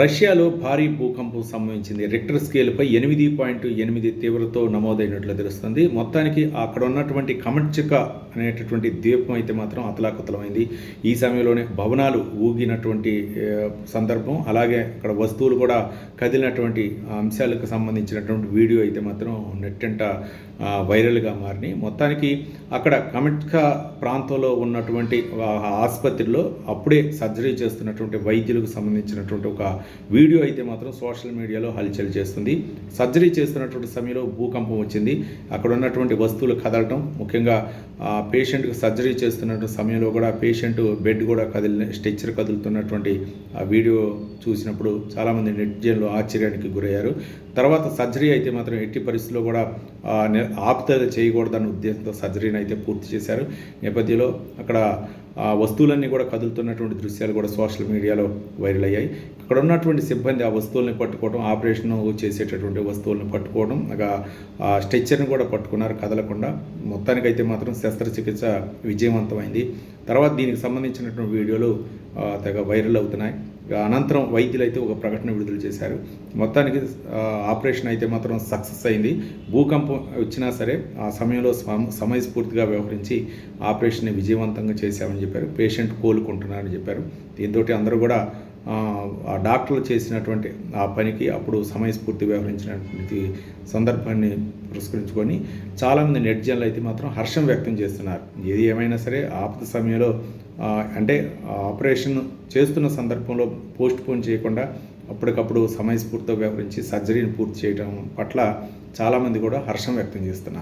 రష్యాలో భారీ భూకంపం సంభవించింది. రిక్టర్ స్కేల్పై ఎనిమిది పాయింట్ ఎనిమిది తీవ్రతో నమోదైనట్లు తెలుస్తుంది. మొత్తానికి అక్కడ ఉన్నటువంటి కమట్చిక అనేటటువంటి ద్వీపం అయితే మాత్రం అతలాకుతలమైంది. ఈ సమయంలోనే భవనాలు ఊగినటువంటి సందర్భం అలాగే అక్కడ వస్తువులు కూడా కదిలినటువంటి అంశాలకు సంబంధించినటువంటి వీడియో అయితే మాత్రం నెట్టంట వైరల్గా మారినాయి మొత్తానికి అక్కడ కమట్కా ప్రాంతంలో ఉన్నటువంటి ఆసుపత్రిలో అప్పుడే సర్జరీ చేస్తున్నటువంటి వైద్యులకు సంబంధించినటువంటి ఒక వీడియో అయితే మాత్రం సోషల్ మీడియాలో హల్చల్ చేస్తుంది. సర్జరీ చేస్తున్నటువంటి సమయంలో భూకంపం వచ్చింది. అక్కడ ఉన్నటువంటి వస్తువులు కదలటం ముఖ్యంగా ఆ పేషెంట్కి సర్జరీ చేస్తున్నటువంటి సమయంలో కూడా పేషెంట్ బెడ్ కూడా కదిలిన స్ట్రెచ్చర్ కదులుతున్నటువంటి ఆ వీడియో చూసినప్పుడు చాలామంది నెట్జన్లు ఆశ్చర్యానికి గురయ్యారు. తర్వాత సర్జరీ అయితే మాత్రం ఎట్టి పరిస్థితుల్లో కూడా ఆ, చేయకూడదన్న ఉద్దేశంతో సర్జరీని అయితే పూర్తి చేశారు. నేపథ్యంలో అక్కడ ఆ వస్తువులన్నీ కూడా కదులుతున్నటువంటి దృశ్యాలు కూడా సోషల్ మీడియాలో వైరల్ అయ్యాయి. అక్కడ ఉన్నటువంటి సిబ్బంది ఆ వస్తువుల్ని పట్టుకోవడం ఆపరేషన్ చేసేటటువంటి వస్తువులను పట్టుకోవడం ఇక ఆ స్ట్రెచ్చర్ని కూడా పట్టుకున్నారు కదలకుండా. మొత్తానికైతే మాత్రం శస్త్రచికిత్స విజయవంతమైంది. తర్వాత దీనికి సంబంధించినటువంటి వీడియోలు తెగ వైరల్ అవుతున్నాయి. అనంతరం వైద్యులు అయితే ఒక ప్రకటన విడుదల చేశారు. మొత్తానికి ఆపరేషన్ అయితే మాత్రం సక్సెస్ అయింది. భూకంపం వచ్చినా సరే ఆ సమయంలో సమ- సమయస్ఫూర్తిగా వ్యవహరించి ఆపరేషన్ని విజయవంతంగా చేశామని చెప్పారు. పేషెంట్ కోలుకుంటున్నారని చెప్పారు. దీంతో అందరూ కూడా ఆ, డాక్టర్లు చేసినటువంటి ఆ పనికి అప్పుడు సమయస్ఫూర్తి వ్యవహరించినటువంటి సందర్భాన్ని పురస్కరించుకొని చాలామంది నెటిజన్లు అయితే మాత్రం హర్షం వ్యక్తం చేస్తున్నారు. ఏది ఏమైనా సరే ఆపద సమయంలో అంటే ఆపరేషన్ చేస్తున్న సందర్భంలో పోస్ట్ పోన్ చేయకుండా అప్పటికప్పుడు సమయస్ఫూర్తితో వ్యవహరించి సర్జరీని పూర్తి చేయడం పట్ల చాలామంది కూడా హర్షం వ్యక్తం చేస్తున్నారు.